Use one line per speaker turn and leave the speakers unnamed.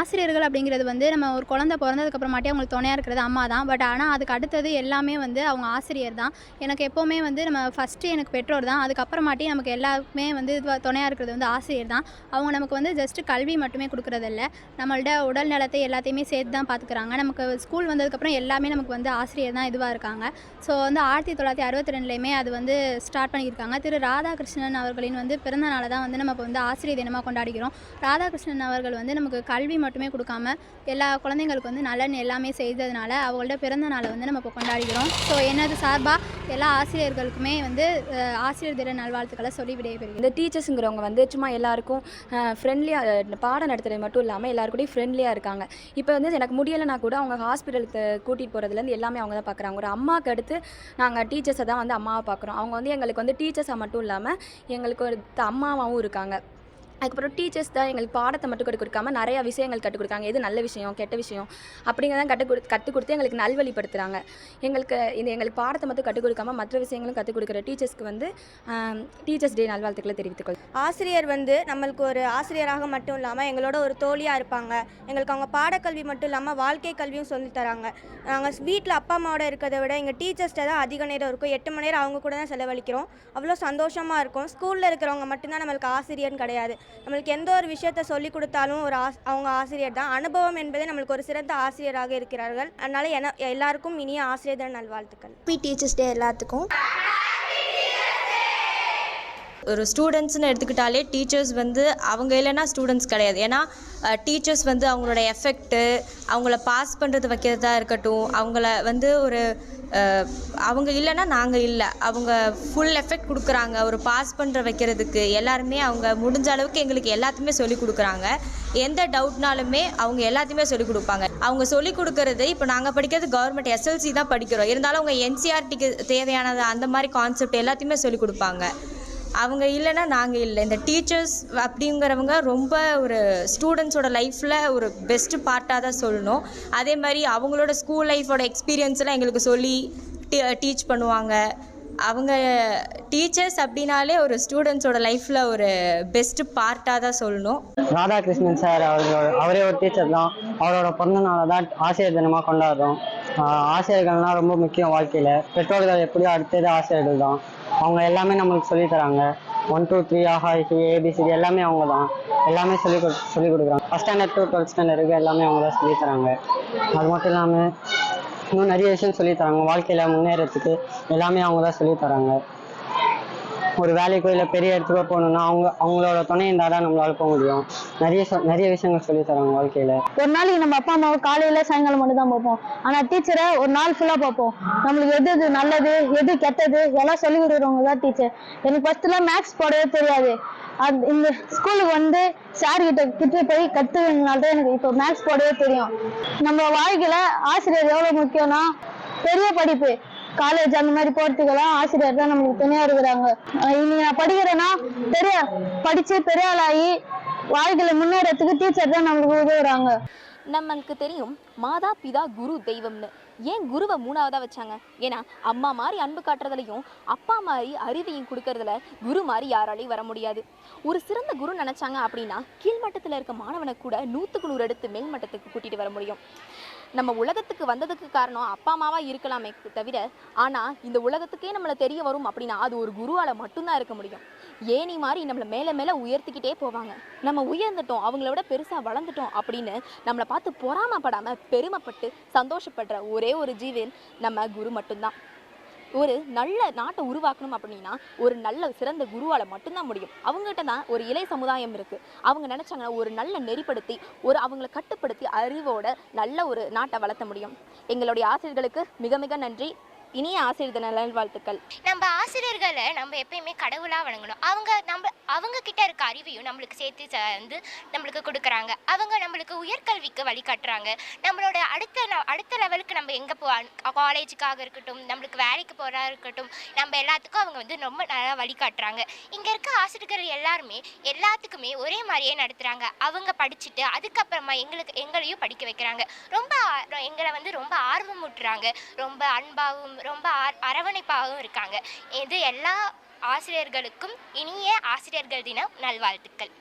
ஆசிரியர்கள் அப்படிங்கிறது வந்து நம்ம ஒரு குழந்த பிறந்ததுக்கப்புறமாட்டி அவங்களுக்கு துணையாக இருக்கிறது அம்மா தான். பட் ஆனால் அதுக்கு அடுத்தது எல்லாமே வந்து அவங்க ஆசிரியர் தான். எனக்கு எப்போவுமே வந்து நம்ம ஃபஸ்ட்டு எனக்கு பெற்றோர் தான். அதுக்கப்புறமாட்டி நமக்கு எல்லாமே வந்து இதுவா துணையாக இருக்கிறது வந்து ஆசிரியர் தான். அவங்க நமக்கு வந்து ஜஸ்ட்டு கல்வி மட்டுமே கொடுக்குறதில்ல. நம்மள்ட்ட உடல் நலத்தை எல்லாத்தையுமே சேர்த்து தான் பார்த்துக்குறாங்க நமக்கு ஸ்கூல் வந்ததுக்கப்புறம் எல்லாமே நமக்கு வந்து ஆசிரியர் தான் இதுவாக இருக்காங்க. ஸோ வந்து ஆயிரத்தி தொள்ளாயிரத்தி அறுபத்தி ரெண்டுலேயுமே அது வந்து ஸ்டார்ட் பண்ணியிருக்காங்க. திரு ராதாகிருஷ்ணன் அவர்களின் வந்து பிறந்த நாளை தான் வந்து நம்ம இப்போ வந்து ஆசிரியர் தினமாக கொண்டாடிக்கிறோம் ராதாகிருஷ்ணன் அவர்கள் வந்து நமக்கு கல்வி மட்டும் மட்டுமே கொடுக்காம எல்லா குழந்தைங்களுக்கு வந்து நலன் எல்லாமே செய்ததுனால அவங்களோட பிறந்த நாளை வந்து நம்ம இப்போ கொண்டாடுகிறோம். ஸோ எனது சார்பாக எல்லா ஆசிரியர்களுக்குமே வந்து ஆசிரியர் தின நல்வாழ்த்துக்களை சொல்லி விடைபெறுகிறேன்.
இந்த டீச்சர்ஸுங்கிறவங்க வந்து சும்மா எல்லாருக்கும் ஃப்ரெண்ட்லியாக பாடம் நடத்துறது மட்டும் இல்லாமல் எல்லாருக்கூடையும் ஃப்ரெண்ட்லியாக இருக்காங்க. இப்போ வந்து எனக்கு முடியலைனா கூட அவங்க ஹாஸ்பிட்டலுக்கு கூட்டிகிட்டு போகிறதுலேருந்து எல்லாமே அவங்க தான் பார்க்குறாங்க ஒரு அம்மாவுக்கு அடுத்து நாங்கள் டீச்சர்ஸை தான் வந்து அம்மாவை பார்க்குறோம் அவங்க வந்து எங்களுக்கு வந்து டீச்சர்ஸாக மட்டும் இல்லாமல் எங்களுக்கு ஒரு த- அம்மாவாகவும் இருக்காங்க. அதுக்கப்புறம் டீச்சர்ஸ் தான் எங்களுக்கு பாடத்தை மட்டும் கற்றுக் கொடுக்காம நிறைய விஷயங்கள் கற்றுக் கொடுக்காங்க. எது நல்ல விஷயம் கெட்ட விஷயம் அப்படிங்கிறதான் கற்றுக் கொடு கற்றுக் கொடுத்து எங்களுக்கு நல்வழிப்படுத்துகிறாங்க எங்களுக்கு இந்த எங்களுக்கு பாடத்தை மட்டும் கற்றுக் கொடுக்காம மற்ற விஷயங்களும் கற்றுக் கொடுக்குற டீச்சர்ஸ்க்கு வந்து டீச்சர்ஸ் டே நல்வாழ்த்துக்களை தெரிவித்துக்கொள்
ஆசிரியர் வந்து நம்மளுக்கு ஒரு ஆசிரியராக மட்டும் இல்லாமல் எங்களோட ஒரு தோழியாக இருப்பாங்க. எங்களுக்கு அவங்க பாடக்கல்வி மட்டும் இல்லாமல் வாழ்க்கை கல்வியும் சொல்லி தராங்க. நாங்கள் வீட்டில் அப்பா அம்மாவோட இருக்கிறத விட எங்கள் டீச்சர்ஸ்ட்ட தான் அதிக நேரம் இருக்கும். எட்டு மணி நேரம் அவங்க கூட தான் செலவழிக்கிறோம். அவ்வளோ சந்தோஷமாக இருக்கும். ஸ்கூலில் இருக்கிறவங்க மட்டும்தான் நம்மளுக்கு ஆசிரியர்னு கிடையாது. நம்மளுக்கு எந்த ஒரு விஷயத்த சொல்லி கொடுத்தாலும் ஒரு ஆஸ் அவங்க ஆசிரியர் தான். அனுபவம் என்பதே நம்மளுக்கு ஒரு சிறந்த ஆசிரியராக இருக்கிறார்கள். அதனால் என எல்லாருக்கும் இனிய ஆசிரியர் நல்வாழ்த்துக்கள்.
பி டீச்சர்ஸ் டே எல்லாத்துக்கும்.
ஒரு ஸ்டூடெண்ட்ஸ்னு எடுத்துக்கிட்டாலே டீச்சர்ஸ் வந்து அவங்க இல்லைன்னா ஸ்டூடெண்ட்ஸ் கிடையாது. ஏன்னா டீச்சர்ஸ் வந்து அவங்களோட எஃபெக்ட்டு அவங்கள பாஸ் பண்ணுறது வைக்கிறதா இருக்கட்டும் அவங்கள வந்து ஒரு அவங்க இல்லைன்னா நாங்கள் இல்லை. அவங்க ஃபுல் எஃபெக்ட் கொடுக்குறாங்க. ஒரு பாஸ் பண்ணுற வைக்கிறதுக்கு எல்லாருமே அவங்க முடிஞ்ச அளவுக்கு எங்களுக்கு எல்லாத்தையுமே சொல்லிக் கொடுக்குறாங்க. எந்த டவுட்னாலுமே அவங்க எல்லாத்தையுமே சொல்லிக் கொடுப்பாங்க. அவங்க சொல்லிக் கொடுக்கறது இப்போ நாங்கள் படிக்கிறது கவர்மெண்ட் எஸ்எல்சி தான் படிக்கிறோம். இருந்தாலும் அவங்க என்சிஆர்டிக்கு தேவையானது அந்த மாதிரி கான்செப்ட் எல்லாத்தையுமே சொல்லிக் கொடுப்பாங்க. அவங்க இல்லைன்னா நாங்கள் இல்லை. இந்த டீச்சர்ஸ் அப்படிங்கிறவங்க ரொம்ப ஒரு ஸ்டூடெண்ட்ஸோட லைஃப்பில் ஒரு பெஸ்ட்டு பார்ட்டாக தான் சொல்லணும். அதே மாதிரி அவங்களோட ஸ்கூல் லைஃபோட எக்ஸ்பீரியன்ஸ்லாம் எங்களுக்கு சொல்லி டீச் பண்ணுவாங்க. அவங்க டீச்சர்ஸ் அப்படின்னாலே ஒரு ஸ்டூடெண்ட்ஸோட லைஃப்பில் ஒரு பெஸ்ட்டு பார்ட்டாக தான் சொல்லணும்.
ராதாகிருஷ்ணன் சார் அவரோட அவரே ஒரு டீச்சர் தான். அவரோட பிறந்த நாளை தான் ஆசிரியர் தினமாக கொண்டாடுறோம். ஆசிரியர்கள்லாம் ரொம்ப முக்கியம் வாழ்க்கையில். பெற்றோர்கள் எப்படியோ அடுத்தது ஆசிரியர்கள் தான் அவங்க எல்லாமே நம்மளுக்கு சொல்லி தராங்க. ஒன் டூ த்ரீ ஆஹா ஏபிசிடி எல்லாமே அவங்க தான் எல்லாமே சொல்லி கொடு சொல்லி கொடுக்குறாங்க. First standard to twelfth standard இருக்குது எல்லாமே அவங்க தான் சொல்லி தராங்க. அது மட்டும் இல்லாமல் இன்னும் நிறைய விஷயம் சொல்லித் தராங்க. வாழ்க்கையில் முன்னேறதுக்கு எல்லாமே அவங்க தான் சொல்லித் தராங்க. ஒரு வேலைக்கோ இல்லை பெரிய இடத்துக்கோ போகணுன்னா அவங்க அவங்களோட துணை இருந்தால் தான் நம்மளால போக முடியும். நிறைய நிறைய விஷயங்கள் சொல்லி தராங்க வாழ்க்கையில்.
ஒரு நாளைக்கு நம்ம அப்பா அம்மாவை காலையில சாயங்காலம் மட்டும் தான் பார்ப்போம். ஆனா டீச்சரை ஒரு நாள் ஃபுல்லா பார்ப்போம். நம்மளுக்கு எது எது நல்லது எது கெட்டது எல்லாம் சொல்லி கொடுக்குறவங்க தான் டீச்சர் எனக்கு ஃபர்ஸ்ட்லாம் மேக்ஸ் போடவே தெரியாது. அது இந்த ஸ்கூலுக்கு வந்து சார் கிட்ட கிட்ட போய் கத்துக்கிறதுனால தான் எனக்கு இப்போ மேக்ஸ் போடவே தெரியும். நம்ம வாழ்க்கையில ஆசிரியர் எவ்வளவு முக்கியம்னா பெரிய படிப்பு. காலேஜ் அந்த மாதிரி போறதுக்கெல்லாம் ஆசிரியர் தான் நம்மளுக்கு துணையா இருக்கிறாங்க இன்னைக்கு நான் படிக்கிறேன்னா பெரிய படிச்சு பெரிய ஆளாகி வாழ்க்கையில முன்னேறதுக்கு டீச்சர் தான் நம்மளுக்கு உதவுறாங்க.
நம்மளுக்கு தெரியும் மாதா பிதா குரு தெய்வம்னு. ஏன் குருவை மூணாவதா வச்சாங்க? ஏன்னா அம்மா மாதிரி அன்பு காட்டுறதுலையும் அப்பா மாதிரி அறிவையும் கொடுக்கறதுல குரு மாதிரி யாராலையும் வர முடியாது. ஒரு சிறந்த குரு நினைச்சாங்க அப்படின்னா கீழ்மட்டத்தில் இருக்க மாணவனை கூட நூற்றுக்கு நூறு எடுத்து மேல்மட்டத்துக்கு கூட்டிட்டு வர முடியும். நம்ம உலகத்துக்கு வந்ததுக்கு காரணம் அப்பா அம்மாவா இருக்கலாமே தவிர ஆனா இந்த உலகத்துக்கே நம்மள தெரிய வரும் அப்படின்னா அது ஒரு குருவால மட்டும்தான் இருக்க முடியும். ஏணி மாதிரி நம்மளை மேலே மேலே உயர்த்திக்கிட்டே போவாங்க. நம்ம உயர்ந்துட்டோம் அவங்களோட பெருசாக வளர்ந்துட்டோம் அப்படின்னு நம்மளை பார்த்து பொறாமப்படாமல் பெருமைப்பட்டு சந்தோஷப்படுற ஒரே ஒரு ஜீவன் நம்ம குரு மட்டும்தான். ஒரு நல்ல நாட்டை உருவாக்கணும் அப்படின்னா ஒரு நல்ல சிறந்த குருவால மட்டும்தான் முடியும். அவங்ககிட்ட தான் ஒரு இளைய சமுதாயம் இருக்கு. அவங்க நினைச்சாங்கன்னா ஒரு நல்ல நெறிப்படுத்தி ஒரு அவங்கள கட்டுப்படுத்தி அறிவோட நல்ல ஒரு நாட்டை வளர்த்த முடியும். எங்களுடைய ஆசிரியர்களுக்கு மிக மிக நன்றி. இனிய ஆசிரியர் தின நல்வாழ்த்துக்கள்.
நம்ம ஆசிரியர்களை நம்ம எப்பயுமே கடவுளாக வணங்கணும். அவங்க நம்ம அவங்க கிட்ட இருக்க அறிவையும் நம்மளுக்கு சேர்த்து வந்து நம்மளுக்கு கொடுக்குறாங்க. அவங்க நம்மளுக்கு உயர்கல்விக்கு வழிகாட்டுறாங்க நம்மளோட அடுத்த ந- அடுத்த லெவலுக்கு நம்ம எங்கே போ காலேஜுக்காக இருக்கட்டும் நம்மளுக்கு வேலைக்கு போகிறா இருக்கட்டும் நம்ம எல்லாத்துக்கும் அவங்க வந்து ரொம்ப நல்லா வழிகாட்டுறாங்க இங்கே இருக்க ஆசிரியர்கள் எல்லாருமே எல்லாத்துக்குமே ஒரே மாதிரியே நடத்துகிறாங்க அவங்க படிச்சுட்டு அதுக்கப்புறமா எங்களுக்கு எங்களையும் படிக்க வைக்கிறாங்க. ரொம்ப எங்களை வந்து ரொம்ப ஆர்வமூட்டுறாங்க. ரொம்ப அன்பாகவும் ரொம்ப அரவணைப்பாகவும் இருக்காங்க. இது எல்லா ஆசிரியர்களுக்கும் இனிய ஆசிரியர்கள் தினம் நல்வாழ்த்துக்கள்.